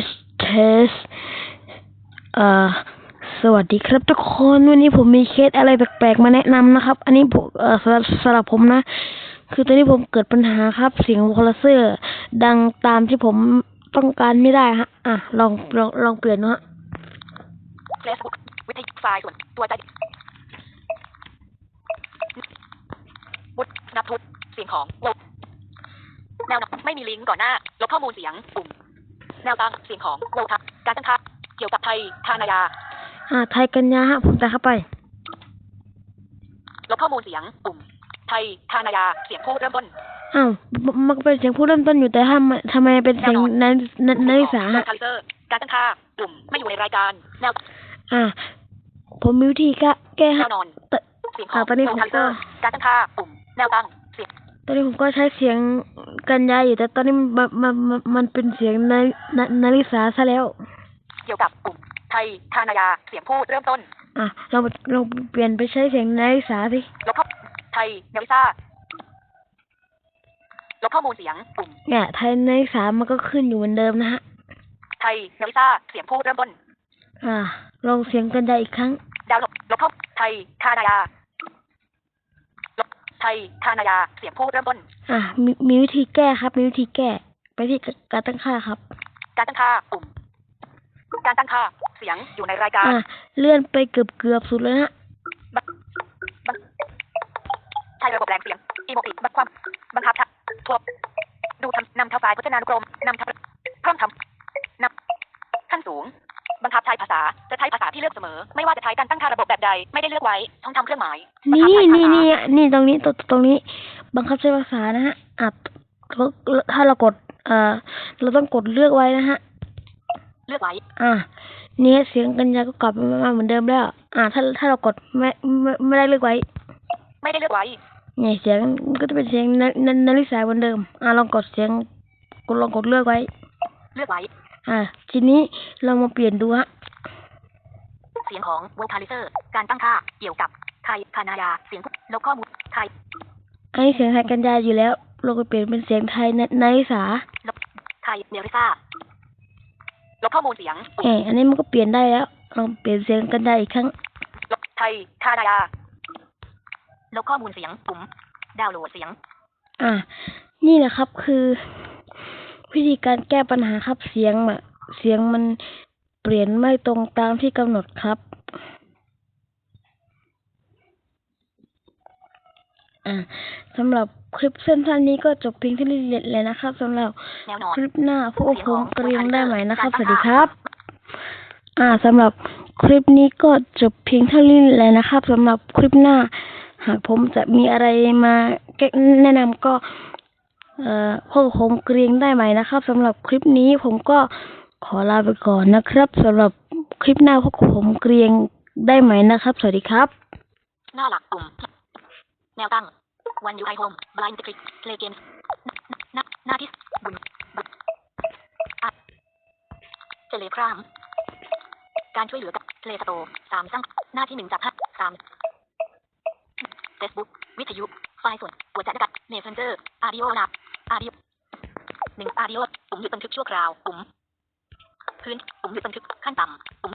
สเทสเอ่อสวัสดีครับทุกคนวันนี้ผมมีเคสอะไรแปลกๆมาแนะนำนะครับ อันนี้ผมเอ่อสำหรับสำหรับผมนะ คือตอนนี้ผมเกิดปัญหาครับเสียงโคลเซอร์ดังตามที่ผมต้องการไม่ได้ฮะอะลองลองลองเปลี่ยนดูฮะเฟซบุ๊กวิทยุไฟล์ส่วนตัวใจบุตนับทุกเสียงของลบแนวนำไม่มีลิงก์ก่อนหน้าลบข้อมูลเสียงปุ่ม แนวตั้งเสียงของโลทักการตั้งค่าเกี่ยวกับไทยทานายาอ่าไทยกันยาฮะผมจะเข้าไปลบข้อมูลเสียงปุ่มไทยทานายาเสียงพูดเริ่มต้นอ้าวมมันก็เป็นเสียงผู้เริ่มต้นอยู่แต่ทำไมทำไมเป็นเสียงนันนันนันลิสาโลฮะคาลิเซอร์การตั้งค่าปุ่มไม่อยู่ในรายการแนวอ่าผมมีวิธีแก้แก้แนฮะวนอนแต่เสียงขออ่างตอนนี้โลผมคาลิเซก็อร์การตั้งค่าปุ่มแนวตั้งเสียง ตอนนี้ผมก็ใช้เสียงกันยาอยู่แต่ตอนนี้มันมันมันมันเป็นเสียงนานานาริสาซะแล้ว เกี่ยวกับปุ่มไทยทานายาเสียงพูดเริ่มต้น อะเราเราเปลี่ยนไปใช้เสียงนาริสาสิลบข้อไทยเนวิซ่าลบข้อมูลเสียงปุ่มเนี่ยไทยนาริสามันก็ขึ้นอยู่เหมือนเดิมนะฮะ ไทยเนวิซ่าเสียงพูดเริ่มต้น อ่าลองเสียงกันยาอีกครั้ง ดาวน์โหลดลบข้อไทยทานายาลบ ไทยทานายาเสียงพูดเริ่มต้น อะมีมีวิธีแก้ครับ มีวิธีแก้ ไปที่การตั้งค่าครับ การตั้งค่าปุ่ม การตั้งค่าเสียงอยู่ในรายการ อะเลื่อนไปเกือบเกือบสุดเลยฮะใช้ระบบแรงเสียงอีโมติบังความบังคับทับทวบดูทำนำเท่าไฟล์พจนานุกรมนำทับเพิ่มทำนำขั้นสูง บังคับใช้ภาษา จะใช้ภาษาที่ เลือกเสมอ ไม่ว่าจะใช้การตั้งค่าระบบแบบใด ไม่ได้เลือกไว้ช่องทำเครื่องหมายบังคับนี่ใช้ภานี่ษานี่นี่ตรงนี้ตรงตรงนี้ บังคับใช้ภาษานะฮะอะถ้าเรากดเอ่อเราต้องกดเลือกไว้นะฮะ เลือกไว้ อะเนี่ยเสียงกัญญาก็กลับมาเหมือนเดิมแล้ว อะถ้าถ้าเรากดไม่ไม่ไม่ได้เลือกไว้ ไม่ได้เลือกไว้เนี่ยเสียงมันก็จะเป็นเสียงนนนาฬิสาเหมือนเดิม อะลองกดเสียงกดลองกดเลือกไว้ เลือกไว้ อะทีนี้เรามาเปลี่ยนดูฮะเสียงของ vocalizer การตั้งค่า เกี่ยวกับไทยคานายาเสียงลบข้อมูลไทยอันนี้เสียงไทยกัญญาอยู่แล้วเราก็เปลี่ยนเป็นเสียงไทยนนาฬิสาลบไทยเนริซ่าลบข้อมูลเสียงเอออันนี้มันก็เปลี่ยนได้แล้วลองเปลี่ยนเสียงกัญญาอีกครั้งลบไทยคานายาลบข้อมูลเสียงปุ่มดาวน์โหลดเสียง อะนี่แหละครับคือ วิธีการแก้ปัญหาครับเสียงอะเสียงมัน เปลี่ยนไม่ตรงตามที่กำหนดครับ อ่าสำหรับคลิปสั้นๆนี้ก็จบเพียงเท่านี้เลยนะครับสำหรับคลิปหน้าพวกผมเตรียมได้ไหมนะครับ สวัสดีครับ อ่าสำหรับคลิปนี้ก็จบเพียงเท่านี้เลยนะครับสำหรับคลิปหน้า หากผมจะมีอะไรมาแก้แนะนำก็เอ่อพวกผมเกรียงได้ไหมนะครับสำหรับคลิปนี้ผมก็ ขอลาไปก่อนนะครับสำหรับคลิปหน้าพวกผมเกรียงได้ไหมนะครับ สวัสดีครับ หน้าหลักปุ่ม แนวตั้ง วันยูไอโฮมบลายน์ติกเพลย์เกมหน้าหน้าที่บุญบุญอะเจเลคราม การช่วยเหลือกับเลสโตสามสั่งหน้าที่หนึ่งจากห้าสามเฟซบุ๊กวิทยุ ไฟล์ส่วนหัวใจดักเมสเซนเจอร์อาริโอลับอาริโอหนึ่งอาริโอปุ่มหยุดบันทึกชั่วคราวปุ่ม พื้นปุ่มหยุดบันทึกขั้นต่ำปุ่ม